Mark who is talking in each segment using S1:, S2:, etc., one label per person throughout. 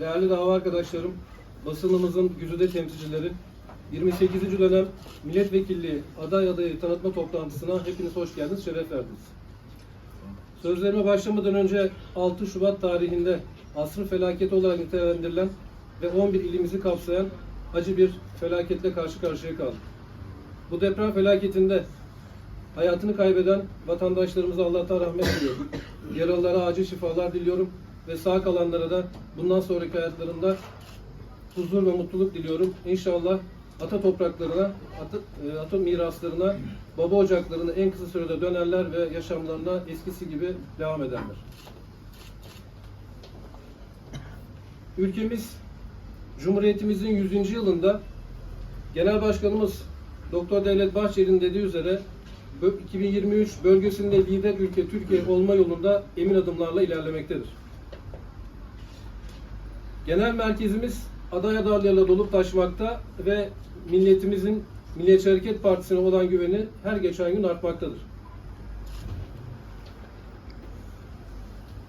S1: Değerli dava arkadaşlarım, basınımızın güzide temsilcileri, 28. dönem milletvekilliği aday adayı tanıtma toplantısına hepiniz hoş geldiniz, şeref verdiniz. Sözlerime başlamadan önce 6 Şubat tarihinde asrın felaketi olarak nitelendirilen ve 11 ilimizi kapsayan acı bir felaketle karşı karşıya kaldık. Bu deprem felaketinde hayatını kaybeden vatandaşlarımıza Allah'tan rahmet diliyorum. Yaralılara acil şifalar diliyorum ve sağ kalanlara da bundan sonraki hayatlarında huzur ve mutluluk diliyorum. İnşallah ata topraklarına, ata, e, ata miraslarına, baba ocaklarına en kısa sürede dönerler ve yaşamlarına eskisi gibi devam ederler. Ülkemiz Cumhuriyetimizin 100. yılında Genel Başkanımız Doktor Devlet Bahçeli'nin dediği üzere bö- 2023 bölgesinde lider ülke Türkiye olma yolunda emin adımlarla ilerlemektedir. Genel merkezimiz aday adaylarla dolup taşmakta ve milletimizin Milliyetçi Hareket Partisi'ne olan güveni her geçen gün artmaktadır.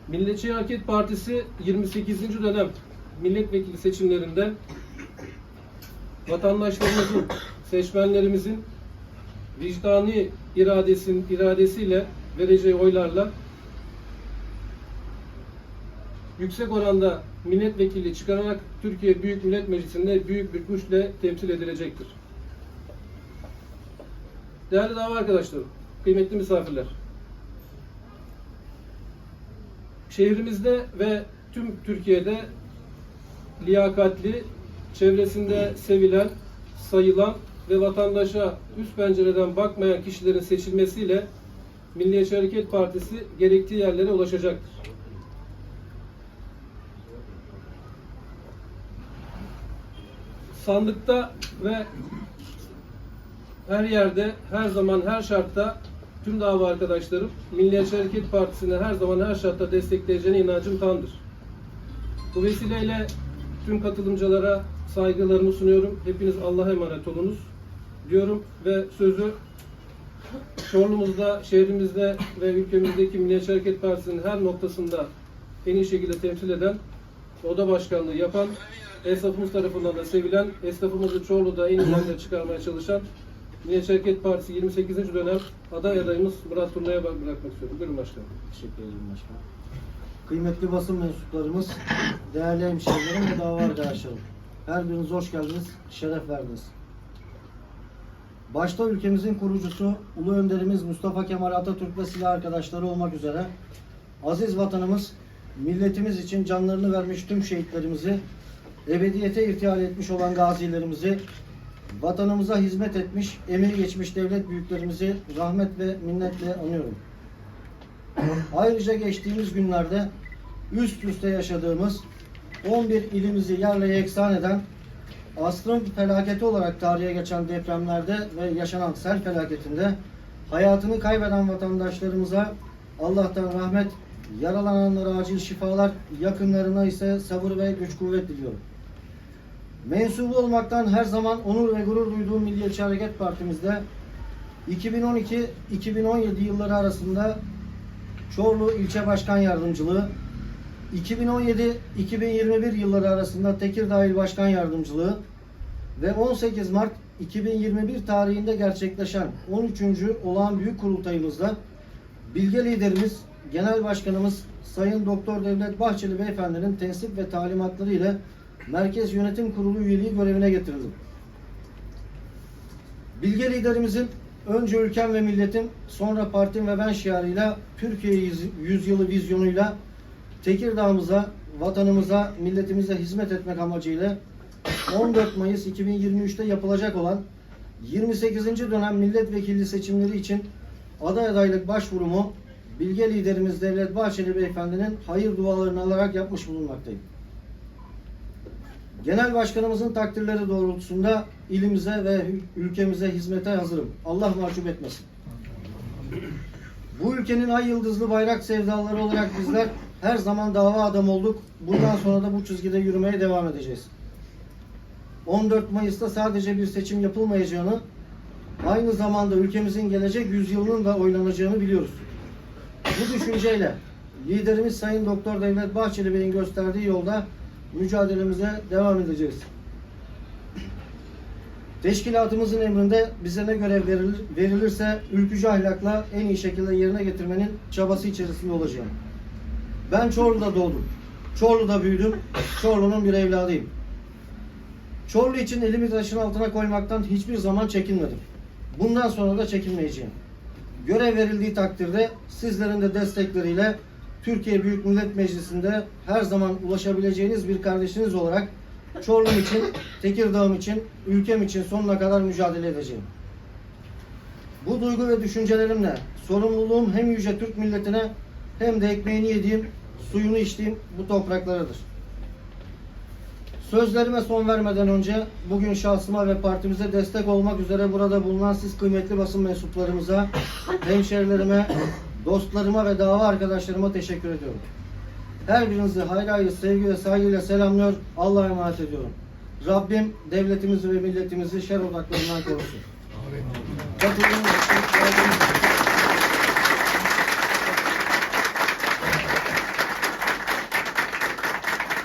S1: Milliyetçi Hareket Partisi 28. dönem milletvekili seçimlerinde vatandaşlarımızın, seçmenlerimizin vicdani iradesin, iradesiyle vereceği oylarla yüksek oranda milletvekili çıkararak Türkiye Büyük Millet Meclisi'nde büyük bir güçle temsil edilecektir. Değerli dava arkadaşlarım, kıymetli misafirler. Şehrimizde ve tüm Türkiye'de liyakatli, çevresinde sevilen, sayılan ve vatandaşa üst pencereden bakmayan kişilerin seçilmesiyle Milliyetçi Hareket Partisi gerektiği yerlere ulaşacaktır. Sandıkta ve her yerde, her zaman, her şartta tüm dava arkadaşlarım Milliyetçi Hareket Partisi'ni her zaman, her şartta destekleyeceğine inancım tamdır. Bu vesileyle tüm katılımcılara saygılarımı sunuyorum. Hepiniz Allah'a emanet olunuz diyorum ve sözü Çorlu'muzda, şehrimizde ve ülkemizdeki Milliyetçi Hareket Partisi'nin her noktasında en iyi şekilde temsil eden, oda başkanlığı yapan, esnafımız tarafından da sevilen, esnafımızı Çorlu'da en yerlere çıkarmaya çalışan Milliyetçi Hareket Partisi 28. dönem aday adayımız Murat Turna'ya bırakmak istiyorum. Buyurun başkanım.
S2: Teşekkür ederim başkanım. Kıymetli basın mensuplarımız, değerli hemşehrilerim ve dava arkadaşlarım. Her biriniz hoş geldiniz, şeref verdiniz. Başta ülkemizin kurucusu Ulu Önderimiz Mustafa Kemal Atatürk ve silah arkadaşları olmak üzere aziz vatanımız, milletimiz için canlarını vermiş tüm şehitlerimizi, ebediyete irtihal etmiş olan gazilerimizi, vatanımıza hizmet etmiş, emir geçmiş devlet büyüklerimizi rahmet ve minnetle anıyorum. Ayrıca geçtiğimiz günlerde üst üste yaşadığımız 11 ilimizi yerle yeksan eden asrın felaketi olarak tarihe geçen depremlerde ve yaşanan sel felaketinde hayatını kaybeden vatandaşlarımıza Allah'tan rahmet, yaralananlara acil şifalar, yakınlarına ise sabır ve güç kuvvet diliyorum. Mensubu olmaktan her zaman onur ve gurur duyduğum Milliyetçi Hareket Partimizde 2012-2017 yılları arasında Çorlu İlçe Başkan Yardımcılığı, 2017-2021 yılları arasında Tekirdağ İl Başkan Yardımcılığı ve 18 Mart 2021 tarihinde gerçekleşen 13. olağan büyük kurultayımızda bilge liderimiz, Genel Başkanımız Sayın Doktor Devlet Bahçeli Beyefendinin tensip ve talimatları ile Merkez Yönetim Kurulu üyeliği görevine getirildim. Bilge liderimizin önce ülkem ve milletim, sonra partim ve ben şiarıyla Türkiye yüz- yüzyılı vizyonuyla Tekirdağ'ımıza, vatanımıza, milletimize hizmet etmek amacıyla 14 Mayıs 2023'te yapılacak olan 28. dönem milletvekili seçimleri için aday adaylık başvurumu bilge liderimiz Devlet Bahçeli Beyefendi'nin hayır dualarını alarak yapmış bulunmaktayım. Genel Başkanımızın takdirleri doğrultusunda ilimize ve ülkemize hizmete hazırım. Allah mahcup etmesin. Bu ülkenin ay yıldızlı bayrak sevdaları olarak bizler her zaman dava adamı olduk. Bundan sonra da bu çizgide yürümeye devam edeceğiz. 14 Mayıs'ta sadece bir seçim yapılmayacağını, aynı zamanda ülkemizin gelecek yüzyılının da oynanacağını biliyoruz. Bu düşünceyle liderimiz Sayın Doktor Devlet Bahçeli Bey'in gösterdiği yolda mücadelemize devam edeceğiz. Teşkilatımızın emrinde bize ne görev verilir, verilirse ülkücü ahlakla en iyi şekilde yerine getirmenin çabası içerisinde olacağım. Ben Çorlu'da doğdum. Çorlu'da büyüdüm. Çorlu'nun bir evladıyım. Çorlu için elimi taşın altına koymaktan hiçbir zaman çekinmedim. Bundan sonra da çekinmeyeceğim. Görev verildiği takdirde sizlerin de destekleriyle Türkiye Büyük Millet Meclisi'nde her zaman ulaşabileceğiniz bir kardeşiniz olarak Çorlu'm için, Tekirdağ'ım için, ülkem için sonuna kadar mücadele edeceğim. Bu duygu ve düşüncelerimle sorumluluğum hem yüce Türk milletine hem de ekmeğini yediğim, suyunu içtiğim bu topraklarıdır. Sözlerime son vermeden önce bugün şahsıma ve partimize destek olmak üzere burada bulunan siz kıymetli basın mensuplarımıza, hemşerilerime, dostlarıma ve dava arkadaşlarıma teşekkür ediyorum. Her birinizi hayra hayır, sevgi ve saygıyla selamlıyor, Allah'a emanet ediyorum. Rabbim devletimizi ve milletimizi şer odaklarından korusun. İçin